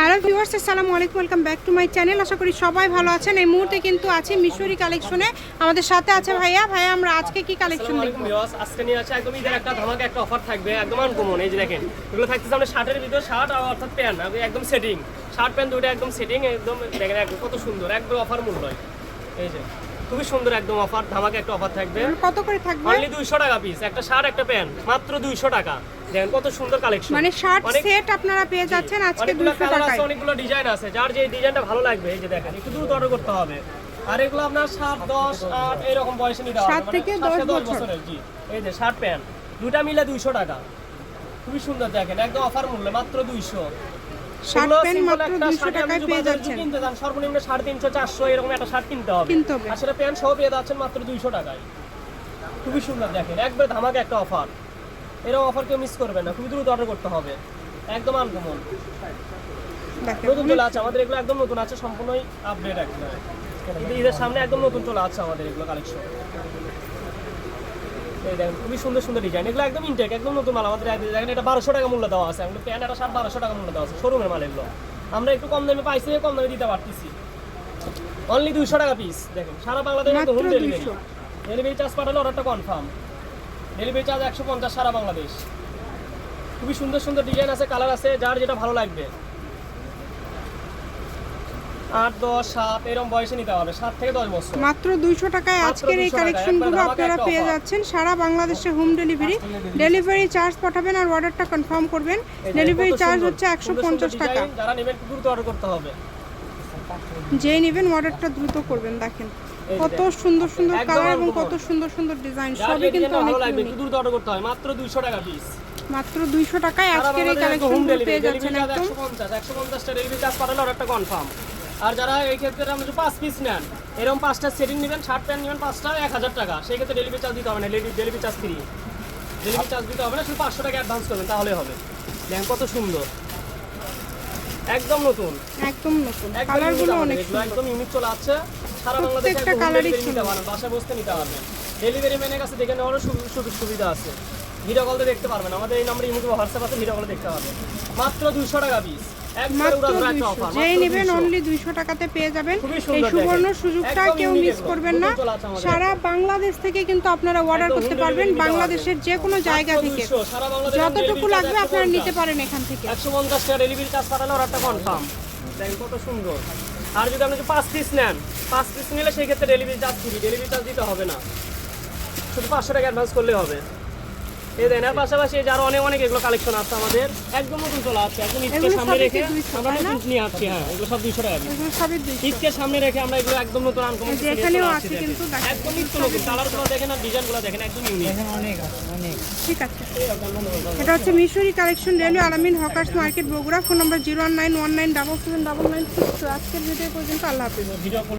Hello viewers আসসালামু আলাইকুম welcome back to my channel. আশা করি সবাই ভালো আছেন। এই মুহূর্তে কিন্তু আছি মিশরি কালেকশনে। আমাদের সাথে আছে ভাইয়া। ভাইয়া আমরা আজকে কি কালেকশন দেখব? ভিউয়ার্স আজকে নিয়ে আছে একদম ঈদের একটা ধামাকা একটা অফার থাকবে একদম আনকমন এই যে দেখেন এগুলো থাকতেছে আমাদের শার্টের ভিতর শার্ট আর অর্থাৎ প্যান্ট একদম সেটিং শার্ট প্যান্ট দুটো একদম সেটিং একদম দেখেন একদম কত সুন্দর একদম অফার মূল্য এই যে খুবই সুন্দর একদম অফার ধামাকা একটা অফার থাকবে। কত করে থাকবে? অনলি দুইশো টাকা পিস একটা শার্ট একটা প্যান্ট মাত্র দুইশো টাকা। দেখেন কত সুন্দর কালেকশন মানে শার্ট সেট আপনারা পেয়ে যাচ্ছেন আজকে অনেকগুলো দুশো কালার আছে টাকায়। অনেকগুলো ডিজাইন আছে যার যে ডিজাইনটা ভালো লাগবে এই যে দেখেন একটু দ্রুত অর্ডার করতে হবে। আর এগুলো আপনার সাত দশ আট এরকম বয়সে নিতে হবে। সাত মানে থেকে সাত দশ থেকে বছর। বছরের জি। এই যে শার্ট প্যান্ট দুটা মিলে দুইশো টাকা। খুবই সুন্দর দেখেন একদম অফার মূল্য মাত্র দুইশো। শার্ট প্যান্ট মাত্র দুশো টাকায় পেয়ে যাচ্ছেন। কিনতে যান। সর্বনিম্ন সাড়ে তিনশো চারশো এরকম একটা শার্ট কিনতে হবে। কিনতে হবে। আর প্যান্ট সহ পেয়ে যাচ্ছেন মাত্র দুইশো টাকায়। খুবই সুন্দর দেখেন। একবার ধামাকা একটা অফার। এরকম অফার কেউ মিস করবে না। খুবই দ্রুত অর্ডার করতে হবে। একদম আনকমন নতুন চলে আছে। আমাদের এগুলো একদম নতুন আছে। সম্পূর্ণই আপডেট একদম। কিন্তু ঈদের সামনে একদম নতুন চলে আছে আমাদের এগুলো কালেকশন এই দেখেন খুবই সুন্দর সুন্দর ডিজাইন এগুলো একদম ইনটেক একদম নতুন মাল আমাদের দেখেন এটা বারোশো টাকা মূল্য দেওয়া আছে। আমাদের প্যান্ট একটা শার্ট বারোশো টাকা মূল্য দেওয়া আছে শোরুমের মাল এগুলো। আমরা একটু কম দামে পাইছি কম দামে দিতে পারতেছি। অনলি দুইশো টাকা পিস দেখেন। সারা বাংলাদেশে হোম ডেলিভারি ডেলিভারি চার্জ পাঠালে অর্ডারটা কনফার্ম ডেলিভারি চার্জ একশো পঞ্চাশ সারা বাংলাদেশ। খুবই সুন্দর সুন্দর ডিজাইন আছে কালার আছে যার যেটা ভালো লাগবে। আট দশ সাত এরকম বয়সে নিতে হবে। সাত থেকে দশ বছর। মাত্র দুইশো টাকায় আজকের এই 200 কালেকশনগুলো আপনারা পেয়ে যাচ্ছেন। সারা বাংলাদেশে হোম ডেলিভারি ডেলিভারি চার্জ পাঠাবেন আর অর্ডারটা কনফার্ম করবেন। ডেলিভারি চার্জ হচ্ছে একশো পঞ্চাশ টাকা। যারা নেবেন দ্রুত অর্ডার করতে হবে। যেই নেবেন অর্ডারটা দ্রুত করবেন দেখেন। কত সুন্দর সুন্দর কালার এবং কত সুন্দর সুন্দর ডিজাইন সবই কিন্তু অনেক দ্রুত অর্ডার করতে হয়। মাত্র দুইশো টাকা পিস মাত্র দুইশো টাকায় আজকের এই কালেকশনগুলো পেয়ে যাচ্ছেন একদম। একশো পঞ্চাশ। একশো পঞ্চাশটা ডেলিভারি চার্জ পাঠালে অর্ডারটা কনফার্ম আর যারা এই ক্ষেত্রে আপনি যদি পাঁচ পিস নেন এরকম পাঁচটা সেটিং নেবেন শার্ট প্যান্ট নেবেন পাঁচটা এক হাজার টাকা। সেই ক্ষেত্রে ডেলিভারি চার্জ দিতে হবে না delivery charge free delivery charge দিতে হবে না শুধু পাঁচশো টাকা অ্যাডভান্স করবেন তাহলে হবে। দেখেন কত সুন্দর। একদম নতুন। একদম নতুন। একদম কালারগুলো অনেক ইউনিক চলে আছে সারা বাংলাদেশে নিতে। পারবেন বাসায় বসতে নিতে পারবেন। ডেলিভারি ম্যানের কাছে দেখে নেওয়ারও সু- সুযোগ সুবিধা আছে। ভিডিও কলতে দেখতে পারবেন। আমাদের এই নম্বরে ইমুকে হোয়াটসঅ্যাপ আছে ভিডিও কলে দেখতে পারবেন। মাত্র দুশো টাকা পিস মাত্র দুইশো যেই নেবেন অনলি দুইশো টাকাতে পেয়ে যাবেন। এই সুবর্ণ সুযোগটা কেউ মিস করবেন না। সারা বাংলাদেশ থেকে কিন্তু আপনারা অর্ডার করতে পারবেন বাংলাদেশের যে কোনো জায়গা থেকে। যতটুকু লাগবে আপনারা নিতে পারেন এখান থেকে। একশো পঞ্চাশ টাকা ডেলিভারি চার্জ পাঠালে অর্ডারটা কনফার্ম কত সুন্দর। আর যদি আপনি পাঁচ পিস নেন পাঁচ পিস নিলে সেই ক্ষেত্রে delivery charge free delivery charge দিতে হবে না। শুধু পাঁচশো টাকা অ্যাডভান্স করলে হবে। এই দেন এর পাশাপাশি এই যে আরও অনেক অনেক এগুলো কালেকশন আছে আমাদের। একদম নতুন চলে আসছে একদম ঈদকে সামনে রেখে আমরা নতুন নিয়ে আসছি হ্যাঁ এগুলো সব দুইশো টাকা ঈদকে সামনে রেখে আমরা এগুলো একদম নতুন আনকমন এখানেও আছে কিন্তু একদম নিত্য নতুন কালারগুলো দেখেন আর ডিজাইনগুলো দেখেন একদম ইউনিক ঠিক আছে। এটা হচ্ছে Mishri collection railway Alamin hawkers market Bogura. Phone number zero one nine one nine double seven double nine six. আজকের ভিডিও পর্যন্ত আল্লাহ হাফিজ। ভিডিও